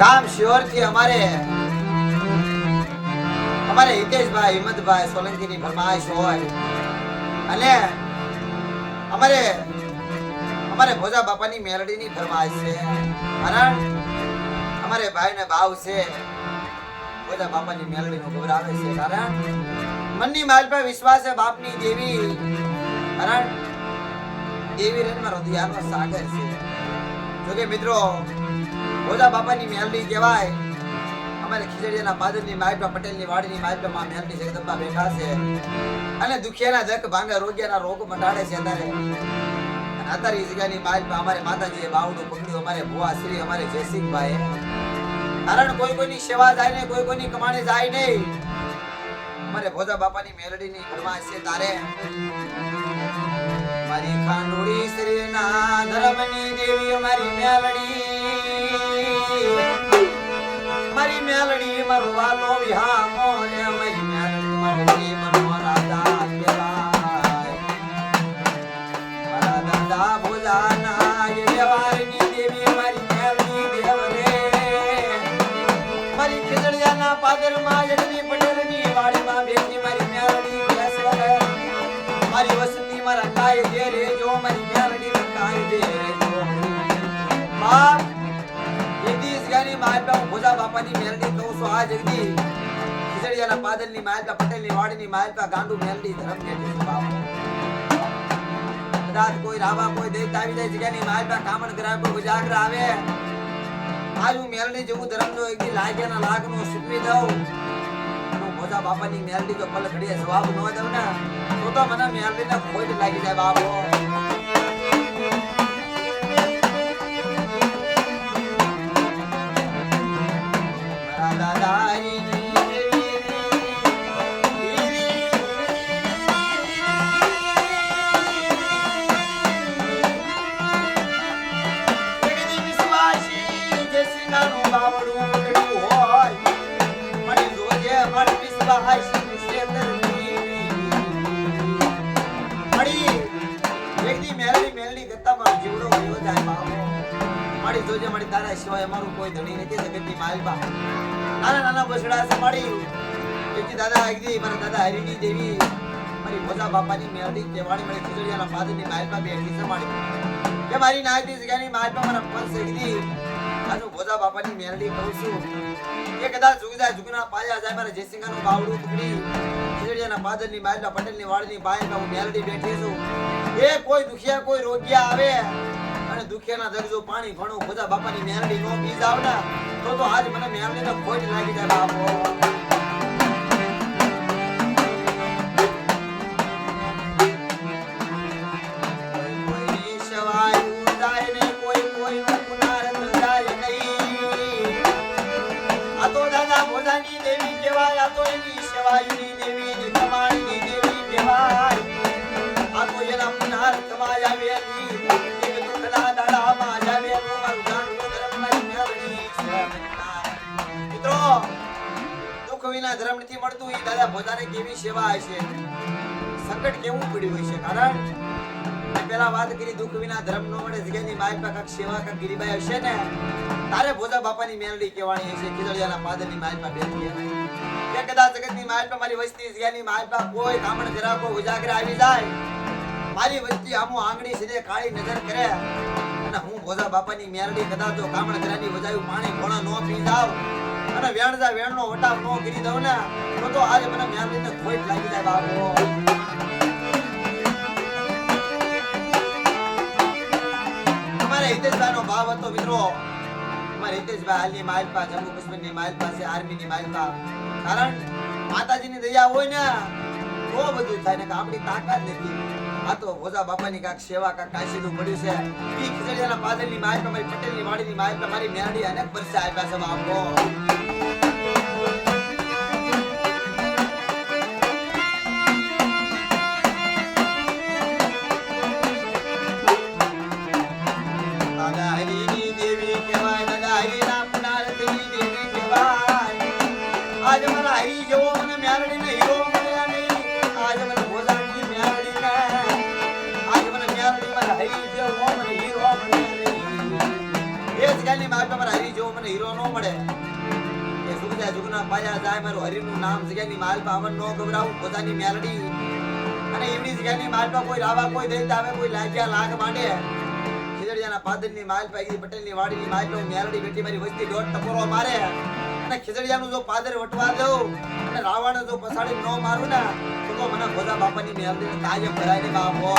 ગામ શ્યોર છે અમારે અમારે હિતેશભાઈ, હિંમતભાઈ, સોલંકીની ફરમાઈશ હોય. અને અમારે અમારે ભોજા બાપાની મેલડીની ફરમાઈશ છે. કારણ અમારે ભાઈને ભાવ છે. ભોજા બાપાની મેલડીનો ગૌરાવે છે. કારણ મનની માલ પર વિશ્વાસ છે બાપની દેવી કારણ દેવી રનમાં હૃદયાનો સાગર છે. જોકે મિત્રો ભોજા બાપાની મેલડી કહેવાય. અમારે ખીચડીયાના પાદરની માઇટમાં પટેલની વાડીની માઇટમાં માં મેલડી જગદંબા બેઠા છે. અને દુખિયાના દક ભાંગા રોગિયાના રોગ મટાડે છે અત્યારે. અત્યારે જગ્યાની માયપા અમારે માતાજીએ બાવડું પકડ્યું. અમારે ભુવા શ્રી, અમારે જયસિંહભાઈ. કારણ કોઈ કોઈની સેવા જાય નહીં, કોઈ કોઈની કમાણી જાય નહીં. અમારે ભોજા બાપાની મેલડીની ફરમાશ છે તારે. મારી ખાંડોળી શ્રીના ધર્મની દેવી અમારી મેલડી. મારી મેલડી, મારો વાલો વિહામો ને મારી મેલડી, મારી મનો રાજા કહેવાય. મારા દાદા ભોજાના એ વ્યવહારની દેવી મારી મેલડી દેવ રે મારી ખીજડીયાના પાદરમાં યજની પટેલની વાડીમાં બેઠી મારી મેલડી બેસે. મારી વસતી મારા કાય દે રે જો મારી મેલડી કાય દે રે જો બાપ માલપા હું ભોજા બાપાની મેલડી રાવા, કોઈ દૈત આવી જાય જગ્યાની માલપા કામણ કરાવે કોઈ ઉજાગરા આવે. આજુ મેલડી જેવું ધર્મનો એક દી લાગ્યાના લાગનો સૂકવી દઉં. હું ભોજા બાપાની મેલડી તો પલ ઘડીએ જવાબ ન દઉં ને. તો તો મને મેલડીને ખોટ લાગી જાય બાપો. સિંગાનું બાવડું મળી, એકદી મેલડી મેલડી કરતા મારો જીવડો વયો જાય મારી જોજે સિવાય અમારું કોઈ ધણી નથી જગતની નાના નાના બસડા છે મારી. એકદી દાદા એકદી, મારા દાદા હરિની દેવી. મારી ભોજા બાપાની મેલડી કેવાણી મારી ખીજડીયાના પાદરની માલબા બેઠી છે મારી. કે મારી નાયતી જગ્યાની માલબા મારા પંચ એકદી. આજુ ભોજા બાપાની મેલડી કહું છું. એ કદાચ જુગદા જુગના પાયા જાય મારા જયસિંહાનું બાવડું પકડી ખીજડીયાના પાદરની માલબા પટેલની વાડની બાયમાં હું મેલડી બેઠી છું. એ કોઈ દુખિયા, કોઈ રોગિયા આવે. અને દુખિયાના દરજો પાણી ભણું ભોજા બાપાની મેલડી નો પી જાવ તો તો આજ મને મેલડીને ખોટ લાગી જાય બાપો. દાદા ભોજાની દેવી કહેવાય, આ તો એની સેવાયુની દેવી આવેલું મારું જાણવું ધર્મની મેળવી છે. મિત્રો દુઃખ વિના ધર્મ મળતું એ દાદા પોતાને કેવી સેવા હશે સંકટ કેવું પડ્યું હોય છે કારણ પેલા વાત કરી, દુઃખ વિના ધર્મ નો મળે, જગ્યાની બાઈ પા સેવા કા ગીરીબાઈ હશે ને? તારે ભોજા બાપાની મેલડી કહેવાની હશે, ખીજડીયાના પાદરની માય પા બેઠી. કે કદાચ જગતની માય પા મારી વસ્તી, જગ્યાની માય પા કોઈ કામણ ગ્રાહકો ઉજાગર આવી જાય, મારી વસ્તી આમો આંગળી સીધે કાળી નજર કરે. અને હું ભોજા બાપાની મેલડી કદાચ જો કામણ ગ્રાની વજાયું પાણી ઘોણા નો પી જાવ અને વેણજા વેણનો વટાવ નો કરી દઉં ને, તો તો આજે મને મેલડીને ખોટ લાગી જાય બાપો. અમારે હિતેશભાઈનો ભાવ હતો મિત્રો. અમારે હિતેશભાઈ હાલની માલપા, જમ્મુ કાશ્મીરની માલપા છે, આર્મીની માલપા. કારણ માતાજીની દયા હોય ને, તો બધું થાય ને કે આપણી તાકાત નથી. આ તો ભોજા બાપાની કાંઈક સેવા કાંઈક કાશીનું મળ્યું છે. ઈ ખીજડીયાના પાદરની માલપા, મારી પટેલની વાડીની માલપા, મારી મેરડી અનેક વર્ષે આપ્યા છે બાપો. મળે એ સુગજા જુગના પાયા જાય, મારું હરિનું નામ જગ્યાની માલ પાવન નો ગભરાવું, પોતાની મેલડી. અને એમની જગ્યાની માલ પર કોઈ રાવા, કોઈ દઈ આવે, કોઈ લાગ્યા લાગ માંડે. ખીજડીયાના પાદરની માલ પાઈ પટેલની વાડીની માલ પર મેલડી બેટી મારી વસ્તી દોઢ ટપોરો મારે. અને ખીજડીયાનું જો પાદર વટવા દઉં, અને રાવણ જો પસાડી નો મારું ને, તો મને ભોજા બાપાની મેલડી તાજે ભરાય ને બાપો